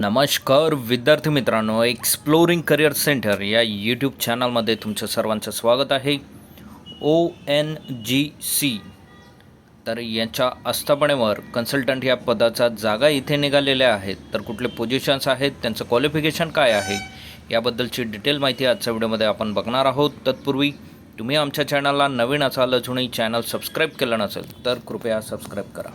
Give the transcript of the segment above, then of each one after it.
नमस्कार विद्यार्थी मित्रांनो एक्सप्लोरिंग करिअर सेंटर या यूट्यूब चॅनलमध्ये तुमचं सर्वांचं स्वागत आहे. ओ एन जी सी तर यांच्या आस्थापनेवर कन्सल्टंट या पदाचा जागा इथे निघालेल्या आहेत. तर कुठले पोझिशन्स आहेत त्यांचं क्वालिफिकेशन काय आहे याबद्दलची डिटेल माहिती आजच्या व्हिडिओमध्ये आपण बघणार आहोत. तत्पूर्वी तुम्ही आमच्या चॅनलला नवीन असाल अजूनही चॅनल सबस्क्राईब केलं नसेल तर कृपया सबस्क्राईब करा.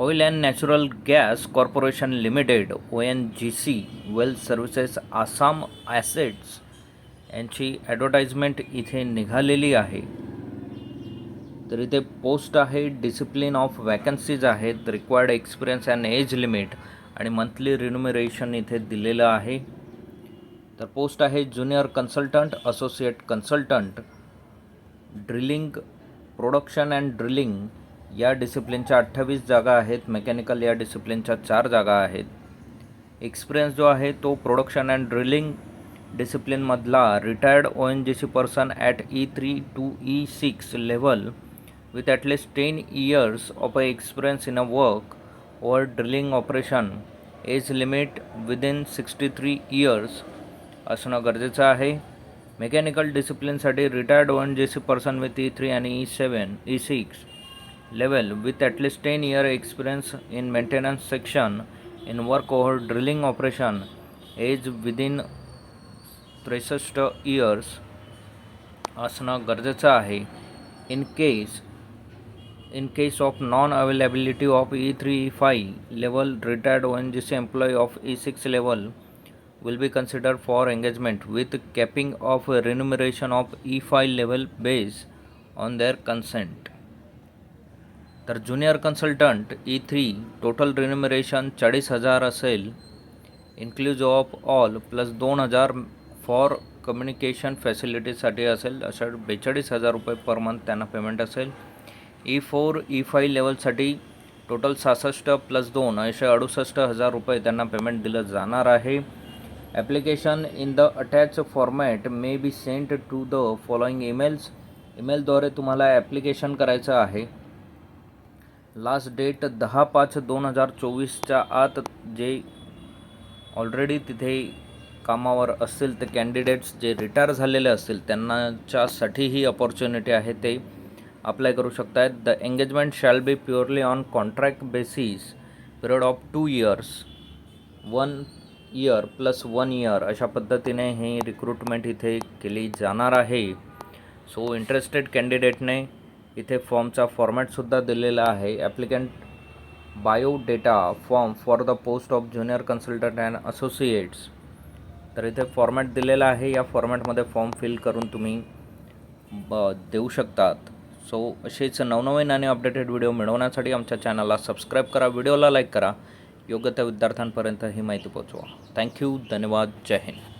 Oil and natural gas corporation limited O N G C well services Assam assets यांची ॲडव्हर्टाइजमेंट इथे निघालेली आहे. तर इथे पोस्ट आहे डिसिप्लिन ऑफ वॅकन्सीज आहेत required experience and age limit आणि मंथली रिन्युमरेशन इथे दिलेलं आहे. तर पोस्ट आहे junior consultant associate consultant drilling production and drilling या डिसिप्लिनच्या अठ्ठावीस जागा आहेत मेकॅनिकल या डिसिप्लिनच्या चार जागा आहेत. एक्सपिरियन्स जो आहे तो production and drilling डिसिप्लिनमधला retired O N G C person at E three two E six level with at least ten years of a experience in a work over drilling operation age limit within sixty three years असणं गरजेचं आहे. Mechanical डिसिप्लिनसाठी retired O N G C person with E three आणि E seven E six level with at least 10 year experience in maintenance section in work over drilling operation age within त्रेसष्ट years असणं गरजेचं आहे in case in case of non availability of E three E five level retired O N G C employee of E six level will be considered for engagement with capping of remuneration of E5 level based on their consent. तर junior consultant E three total remuneration चाळीस हजार असेल. इन्क्लूज of all plus दोन हजार for communication फॅसिलिटीजसाठी असेल. अशा बेचाळीस हजार रुपये पर मंथ त्यांना पेमेंट असेल. ई फोर ई फाय लेवलसाठी टोटल सहासष्ट प्लस दोन असे अडुसष्ट हजार रुपये त्यांना पेमेंट दिलं जाणार आहे. Application in the attach format may be sent to the following emails ईमेलद्वारे तुम्हाला ॲप्लिकेशन करायचं आहे. लास्ट डेट दहा पाच दोन हजार चोवीसच्या आत जे ऑलरेडी तिथे कामावर असतील ते कॅन्डिडेट्स जे रिटायर झालेले असतील त्यांनाच्यासाठी ही अपॉर्च्युनिटी आहे ते अप्लाय करू शकतायत. The engagement shall be purely on contract basis period of two years one year plus one year अशा पद्धतीने ही रिक्रुटमेंट इथे केली जाणार आहे. सो इंटरेस्टेड कॅन्डिडेटने इथे फॉर्मचा फॉर्मॅटसुद्धा दिलेला आहे. Applicant bio data form for the post of junior consultant and associates तर इथे फॉर्मॅट दिलेला आहे. या फॉर्मॅटमध्ये फॉर्म फिल करून तुम्ही ब देऊ शकतात. सो असेच नवनवीन आणि अपडेटेड व्हिडिओ मिळवण्यासाठी आमच्या चॅनलला सबस्क्राईब करा. व्हिडिओला लाईक करा. योग्य त्या विद्यार्थ्यांपर्यंत ही माहिती पोचवा थँक्यू धन्यवाद. जय हिंद.